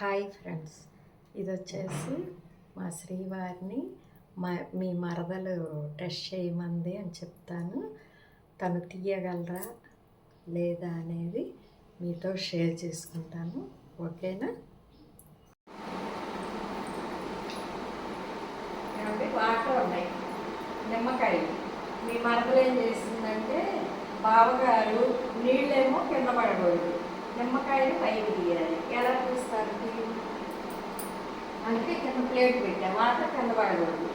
Hi friends. ఇది వచ్చేసి మా శ్రీవారిని మా మీ మరదలు టెస్ట్ చేయమంది అని చెప్తాను. తను తీయగలరా లేదా అనేది మీతో షేర్ చేసుకుంటాను. ఓకేనా? ఏమండి వాటర్ ఉన్నాయి. నిమ్మకాయలు మీ మరదలు ఏం చేసిందంటే బావగారు నీళ్ళేమో కింద పడకూడదు. నిమ్మకాయలు పైకి తీయాలి. ఎలా తీస్తారు? ప్లేట్ పెట్టా. వాటర్ కింద పడకూడదు.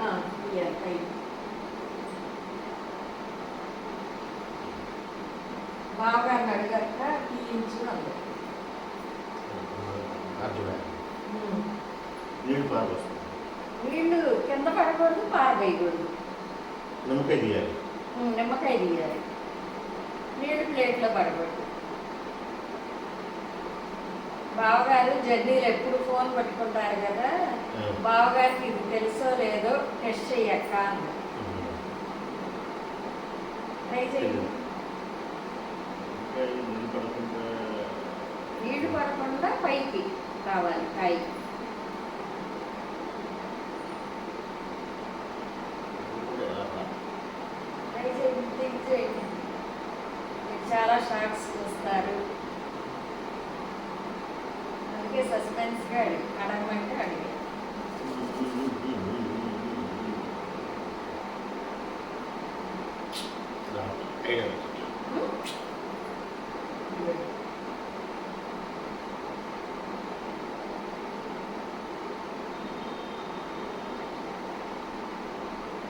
ఆ, తీయాలి పైకి బావగారిని అడిగాక తీయించు అంది ఉమ్. నీళ్ళు కింద పడకూడదు పారవేయకూడదు నిమ్మకాయ తీయాలి. నిమ్మకాయ తీయాలి. నీళ్ళు ప్లేట్లో పడకూడదు. బావగారు జర్నీలు ఎప్పుడు ఫోన్ పట్టుకుంటారు కదా. బావగారికి ఇది తెలుసో లేదో టెస్ట్ చెయ్యక్క ట్రై చెయ్యి. నీళ్ళు పడకుండా? పైకి రావాలి కాయ ట్రై చేయండి చాలా షార్ట్స్ చూస్తారు ಅದಕ್ಕೆ ಸಸ್ಪೆನ್ಸ್ಗಳು ಅಡಗಂಟು ಅಡುಗೆ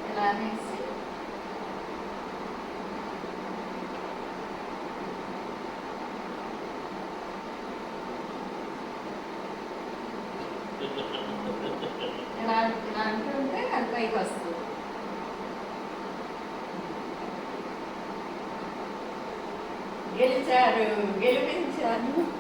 ಎಲ್ಲ ఇలా ఇలా అంటుంటే అది పైకి వస్తుంది. గెలిచారు గెలిపించారు.